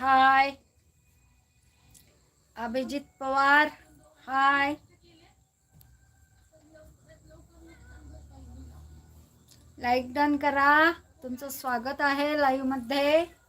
Hi. Abhijit Pawar hi. Like done करा. तुमचं स्वागत आहे लाईव्हमध्ये.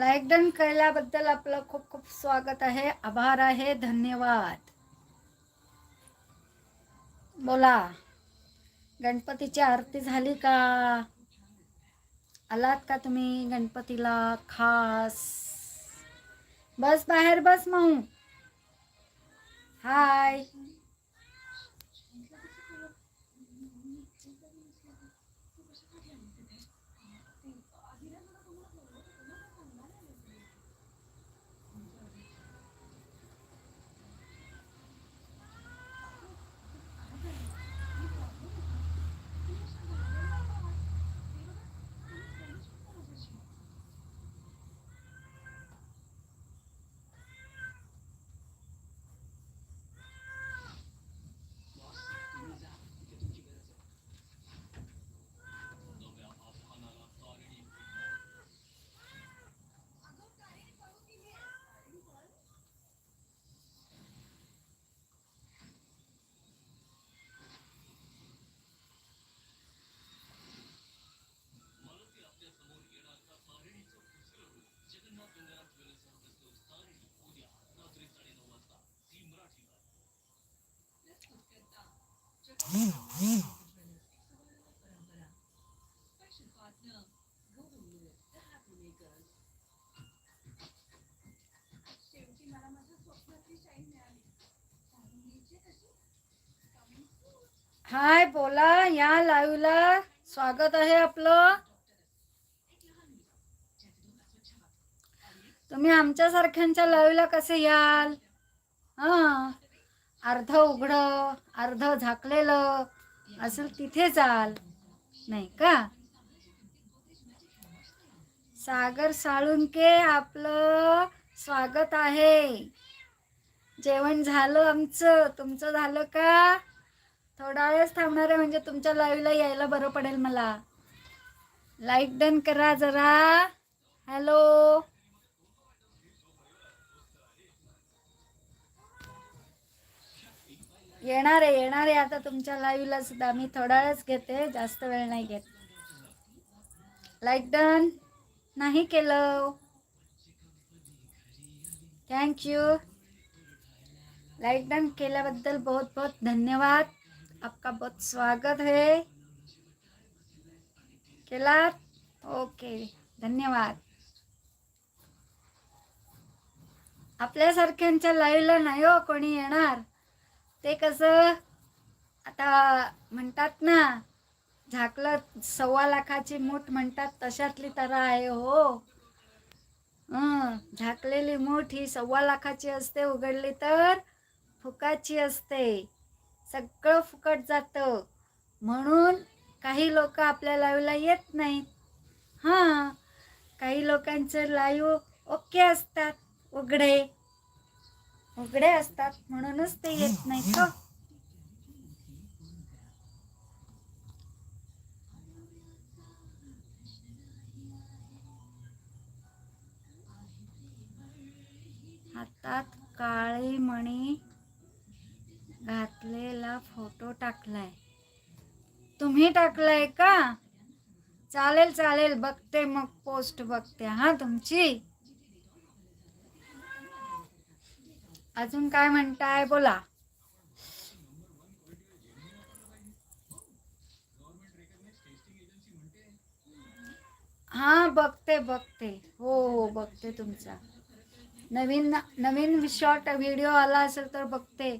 लाईक डन केल्याबद्दल आपलं खूप खूप स्वागत आहे. आभार आहे. धन्यवाद. बोला. गणपतीची आरती झाली का? आलात का तुम्ही गणपतीला? खास. बस बाहेर बस माऊ. हाय हाय बोला या लाईव्हला स्वागत आहे आपलं. तुम्ही आमच्या सारख्यांच्या लाईव्हला कसे याल? हा. अर्ध उघडं अर्ध झाकलेलं असेल तिथे जाल. नाही का? सागर साळुंके आपलं स्वागत आहे. जेवण झालं आमचं. तुमचं झालं का? थोडा वेळच थांबणार आहे म्हणजे तुमच्या लाईव्हला यायला बरं पडेल मला. लाईक डन करा जरा. हॅलो. येणार आहे येणार आहे आता तुमच्या लाईव्हला सुद्धा. मी थोडा वेळच घेते जास्त वेळ नाही घेत. लाईक डन नाही केलं. थँक्यू लाईक डन केल्याबद्दल बहुत बहुत धन्यवाद. आपका बहुत स्वागत है. केलात? ओके धन्यवाद. आपल्यासारख्यांच्या लाईव्हला नाही हो कोणी येणार. ते कसं आता म्हणतात ना झाकलं सव्वा लाखाची मूठ म्हणतात तशातली तरा आहे हो. झाकलेली मूठ ही सव्वा लाखाची असते उघडली तर फुकाची असते. सगळं फुकट जातं. म्हणून काही लोक आपल्या लाईव्हला येत नाहीत. हां काही लोकांचं लाईव्ह ओके असतात उघडे. उघडे असतात म्हणूनच ते येत नाही का? हातात काळी मणी घातलेला फोटो टाकलाय. तुम्ही टाकलाय का? चालेल चालेल. बघते मग पोस्ट बघते. हा तुमची? अजून काय म्हणताय? बोला. हा बघते बघते. हो हो बघते तुमचा. नवीन नवीन शॉर्ट व्हिडिओ आला असेल तर बघते.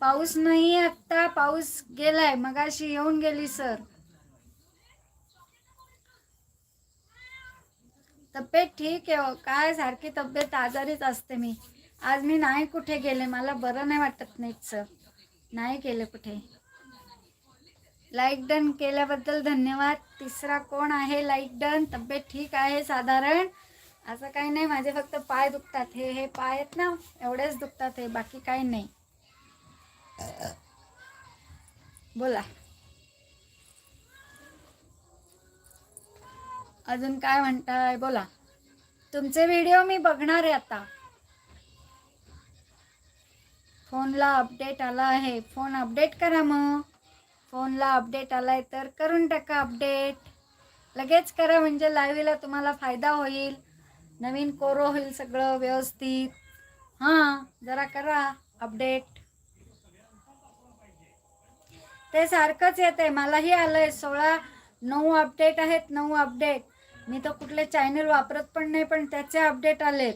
पाऊस नाही आत्ता पाऊस गेलाय. मगाशी येऊन गेली सर तब्येत ठीक आहे हो? काय सारखी तब्येत आजारीच असते मी. आज मी नाही कुठे गेले मला बरं नाही वाटत नाहीत सर नाही गेले कुठे. लाईक डन केल्याबद्दल धन्यवाद. तिसरा कोण आहे? लाईक डन तब्येत ठीक आहे साधारण? असं काही नाही माझे फक्त पाय दुखतात. हे हे पाय आहेत ना एवढेच दुखतात हे बाकी काही नाही. बोला. अजून काय म्हणताय? बोला. तुमचे व्हिडिओ मी बघणार आहे आता. फोनला अपडेट आला आहे. फोन अपडेट करा मग. फोनला अपडेट आला आहे तर करून टाका अपडेट. लगेच करा म्हणजे लाईव्हला तुम्हाला फायदा होईल. नवीन कोरो होईल सगळं व्यवस्थित. हां जरा करा अपडेट. ते सारखंच येत आहे मलाही आलं आहे सोळा नऊ अपडेट आहेत नऊ अपडेट. मी तर कुठले चॅनल वापरत पण नाही पण त्याचे अपडेट आलेत.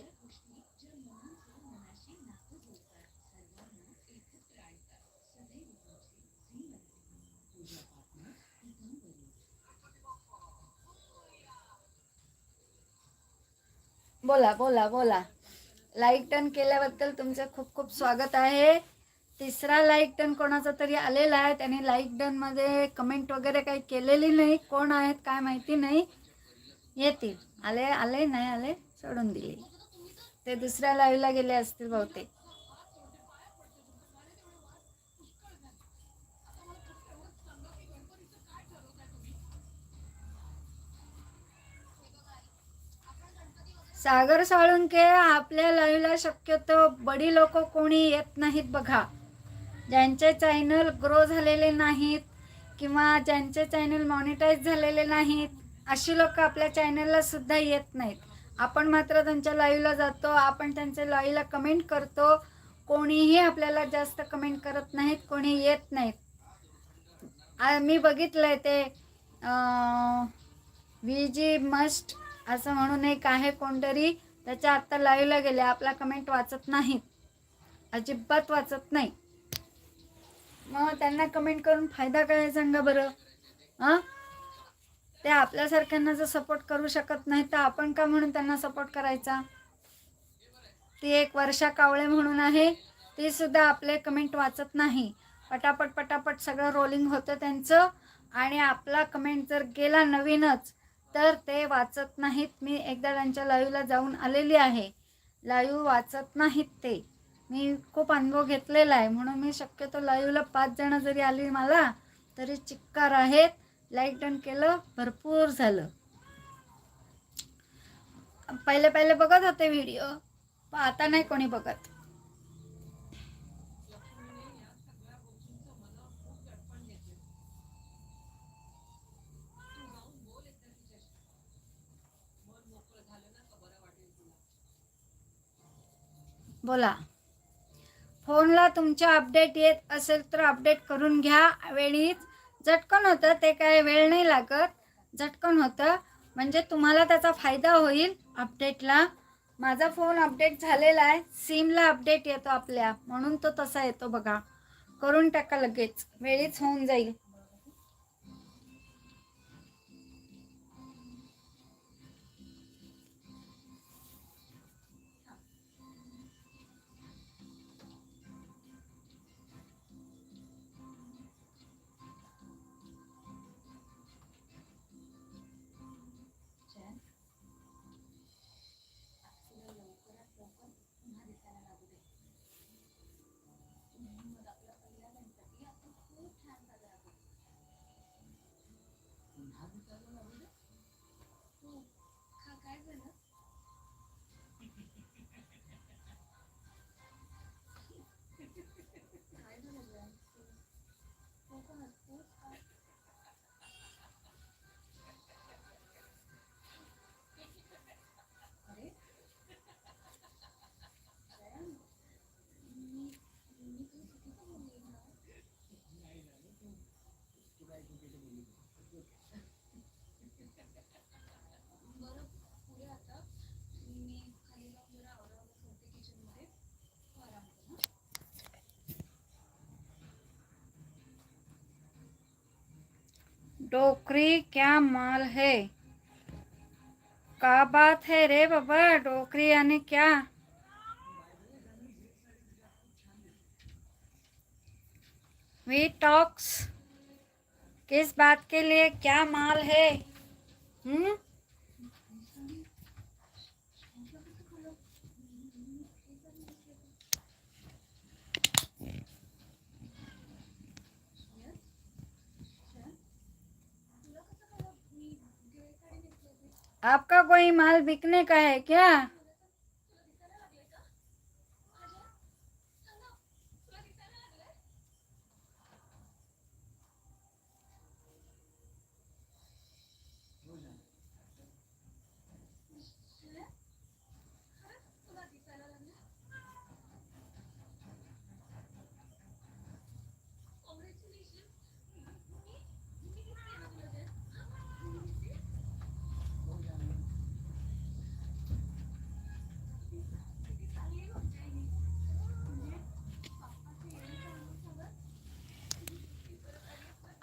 बोला बोला बोला. लाईक टन केल्याबद्दल तुमचं खूप खूप स्वागत आहे. तिसरा लाईक टन कोणाचा तरी आलेला आहे त्याने लाईक डनमध्ये कमेंट वगैरे काही केलेली नाही. कोण आहेत काय माहिती नाही. येतील. आले आले नाही आले सोडून दिले. ते दुसऱ्या लाईव्हला गेले असतील बहुतेक. सागर साळुंके आपल्या लाईव्हला शक्यतो बडी लोक कोणी येत नाहीत बघा. ज्यांचे चॅनल ग्रो झालेले नाहीत किंवा ज्यांचे चॅनल मॉनिटाईज झालेले नाहीत अशी लोक आपल्या चॅनलला सुद्धा येत नाहीत. आपण मात्र त्यांच्या लाईव्हला जातो आपण त्यांच्या लाईव्हला कमेंट करतो. कोणीही आपल्याला जास्त कमेंट करत नाहीत कोणी येत नाहीत. मी बघितलंय ते वी जी मस्ट असं म्हणून एक आहे कोणतरी त्याच्या आत्ता लाईव्हला गेले आपला कमेंट वाचत नाहीत अजिबात वाचत नाही. मग त्यांना कमेंट करून फायदा काय सांगा बरं? हां? ते आपल्यासारख्यांना जर सपोर्ट करू शकत नाही तर आपण का म्हणून त्यांना सपोर्ट करायचा? ती एक वर्षा कावळे म्हणून आहे ती सुद्धा आपले कमेंट वाचत नाही. पटापट पटापट सगळं रोलिंग होतं त्यांचं. आणि आपला कमेंट जर गेला नवीनच तर ते वाचत नाहीत. मी एकदा त्यांच्या लाईव्हला जाऊन आलेली आहे. लाईव्ह वाचत नाहीत ते. मी खूप अनुभव घेतलेला आहे. म्हणून मी शक्यतो लाईव्हला पाच जणं जरी आली मला तरी चिक्कार आहेत. लाईक डन केलं भरपूर झालं. पहिले पहिले बघत होते व्हिडिओ. पण आता नाही कोणी बघत. बोला. फोनला तुमच्या अपडेट येत असेल तर अपडेट करून घ्या. वेळीच झटकन होतं ते काय वेळ नाही लागत. झटकन होतं. म्हणजे तुम्हाला त्याचा फायदा होईल अपडेटला. माझा फोन अपडेट झालेला आहे. सिमला अपडेट येतो आपल्या. म्हणून तो तसा येतो बघा. करून टाका लगेच. वेळीच होऊन जाईल. डोकरी क्या माल है? का बात है रे बाबा, डोकरी यानी क्या? वी टॉक्स किस बात के लिए क्या माल है? हम्म? आपका कोई माल बिकने का है क्या?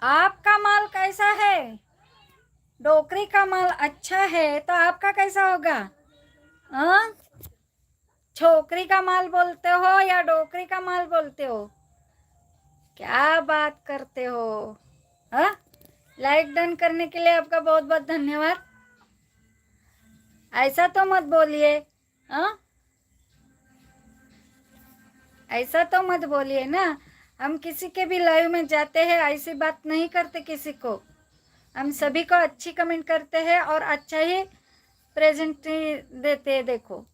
आपका माल कैसा है? डोकरी का माल अच्छा है तो आपका कैसा होगा? हाँ? छोकरी का माल बोलते हो या डोकरी का माल बोलते हो? क्या बात करते हो? हाँ? लाइक डन करने के लिए आपका बहुत बहुत धन्यवाद। ऐसा तो मत बोलिए। हाँ? ऐसा तो मत बोलिए ना। हम किसी के भी लाइव में जाते हैं, ऐसी बात नहीं करते किसी को। हम सभी को अच्छी कमेंट करते हैं और अच्छा ही प्रेजेंट देते हैं, देखो।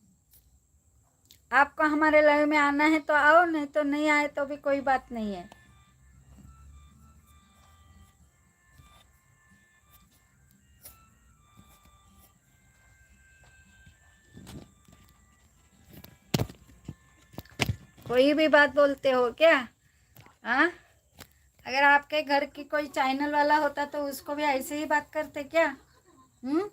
आपको हमारे लाइव में आना है तो आओ, नहीं तो नहीं आए तो भी कोई बात नहीं है। कोई भी बात बोलते हो क्या? हाँ? अगर आपके घर की कोई चैनल वाला होता तो उसको भी ऐसे ही बात करते क्या? हम्म?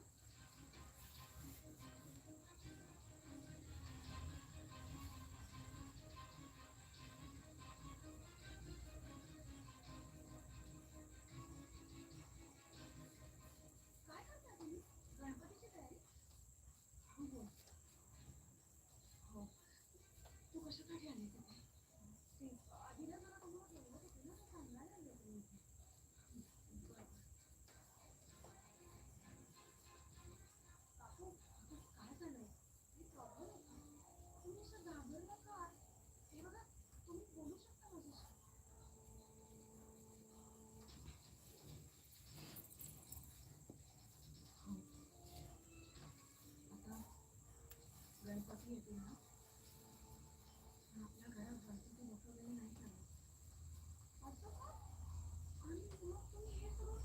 कॉपी येते ना आपल्या घरात भरपूर मोठं वगैरे नाही करत आणि मग तुम्ही हे सगळं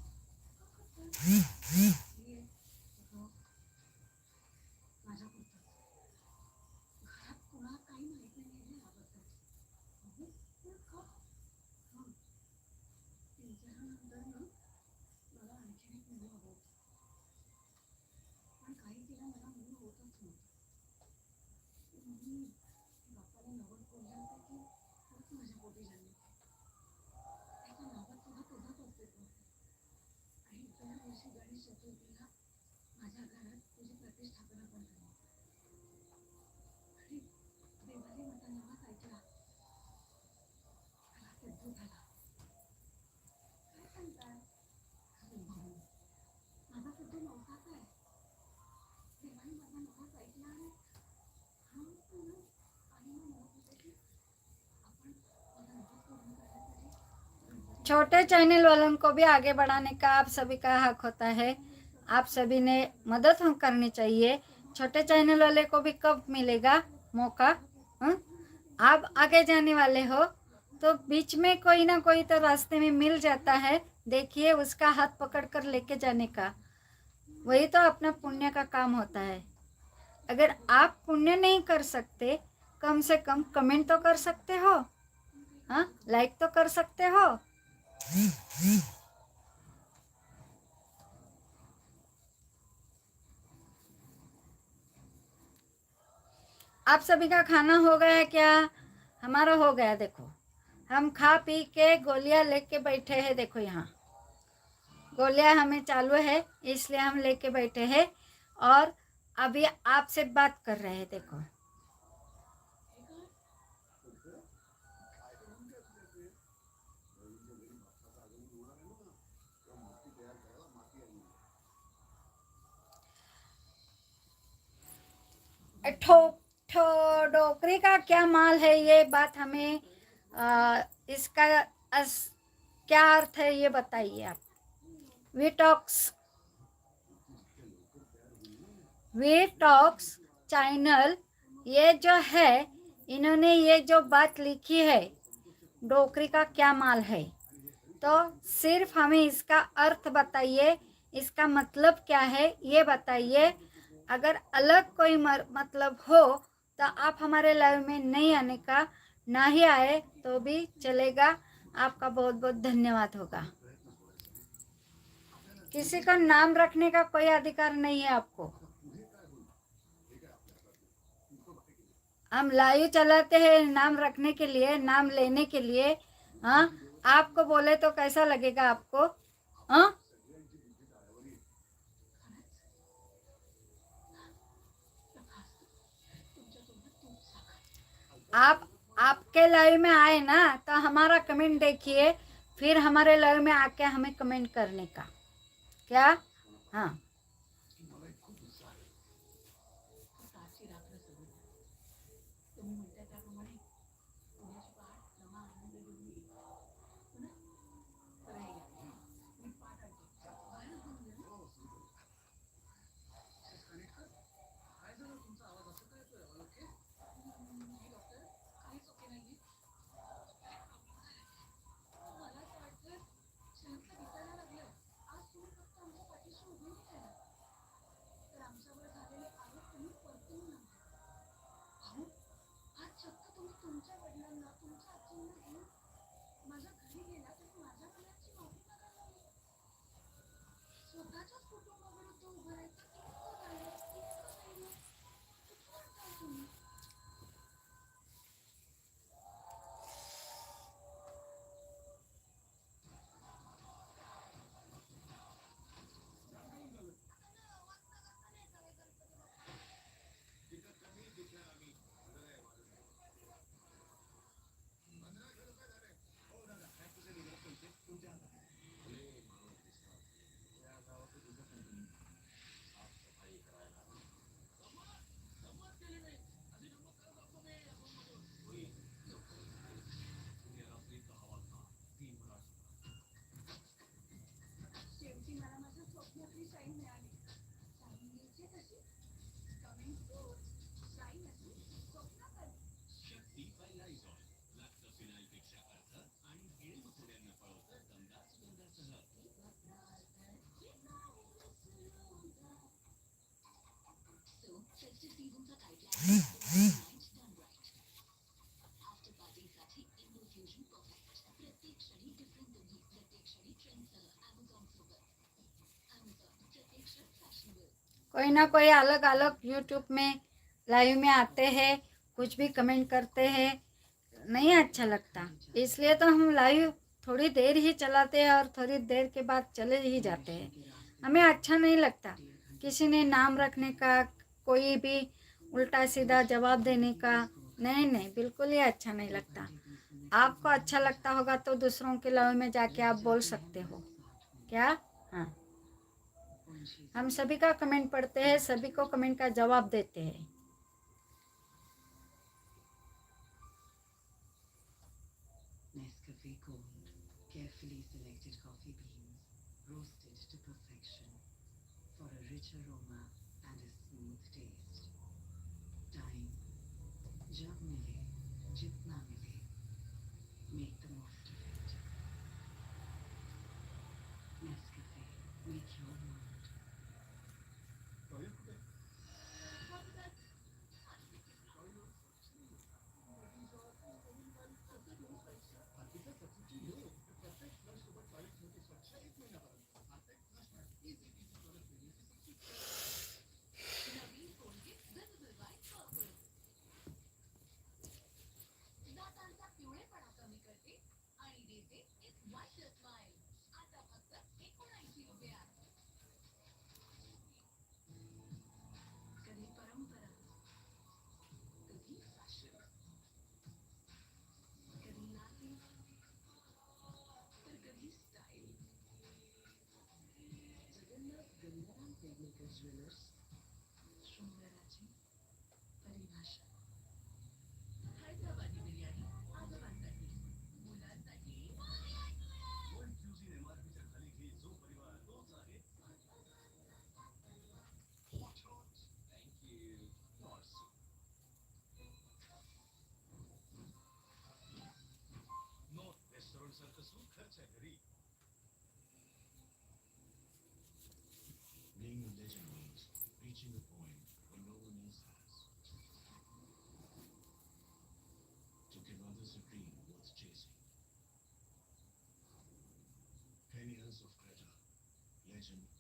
Thank you. छोटे चैनल वालों को भी आगे बढ़ाने का आप सभी का हक होता है। आप सभी ने मदद हम करनी चाहिए। छोटे चैनल वाले को भी कब मिलेगा मौका? हं? आप आगे जाने वाले हो तो बीच में कोई ना कोई तो रास्ते में मिल जाता है। देखिए, उसका हाथ पकड़ कर लेके जाने का। वही तो अपना पुण्य का काम होता है। अगर आप पुण्य नहीं कर सकते, कम से कम कमेंट तो कर सकते हो। हाँ लाइक तो कर सकते हो। आप सभी का खाना हो गया क्या? हमारा हो गया, देखो। हम खा पी के गोलियाँ लेके बैठे हैं, देखो यहाँ। गोलियाँ हमें चालू है, इसलिए हम लेके बैठे हैं। और अभी आपसे बात कर रहे हैं, देखो। ठो डोकरी का क्या माल है? ये बात हमें आ, इसका अस, क्या अर्थ है ये बताइए आप। वीटॉक्स वीटॉक्स चैनल ये जो है इन्होंने ये जो बात लिखी है डोकरी का क्या माल है? तो सिर्फ़ हमें इसका अर्थ बताइए इसका मतलब क्या है? ये बताइए अगर अलग कोई मतलब हो तो आप हमारे लाइव में नहीं आने का, ना ही आए तो भी चलेगा। आपका बहुत बहुत धन्यवाद होगा। किसी का नाम रखने का कोई अधिकार नहीं है आपको। हम लाइव चलाते हैं नाम रखने के लिए, नाम लेने के लिए हाँ? आपको बोले तो कैसा लगेगा आपको? हाँ? आप, आपके लाइव में आए ना तो हमारा कमेंट देखिए, फिर हमारे लाइव में आके हमें कमेंट करने का। क्या? हाँ। कोई ना कोई अलग अलग यूट्यूब में लाइव में आते हैं, कुछ भी कमेंट करते हैं। नहीं अच्छा लगता। इसलिए तो हम लाइव थोड़ी देर ही चलाते हैं और थोड़ी देर के बाद चले ही जाते हैं। हमें अच्छा नहीं लगता। किसी ने नाम रखने का कोई भी उल्टा सीधा जवाब देने का? नहीं नहीं, बिल्कुल ही अच्छा नहीं लगता। आपको अच्छा लगता होगा तो दूसरों के लव में जाके आप बोल सकते हो। क्या? हाँ। हम सभी का कमेंट पढ़ते हैं, सभी को कमेंट का जवाब देते हैं। budget namin. ज्वेलर्स शृंगाराची परिभाषा हैदराबादी बिर्याणी आजोबांसाठी मुलांसाठी वर्ल्ड क्युझिन एमआरपीच्या खाली घे जो परिवार तोच आहे thank you not so no restaurant सारखं सुख घरच्या घरी Of Greta, legend.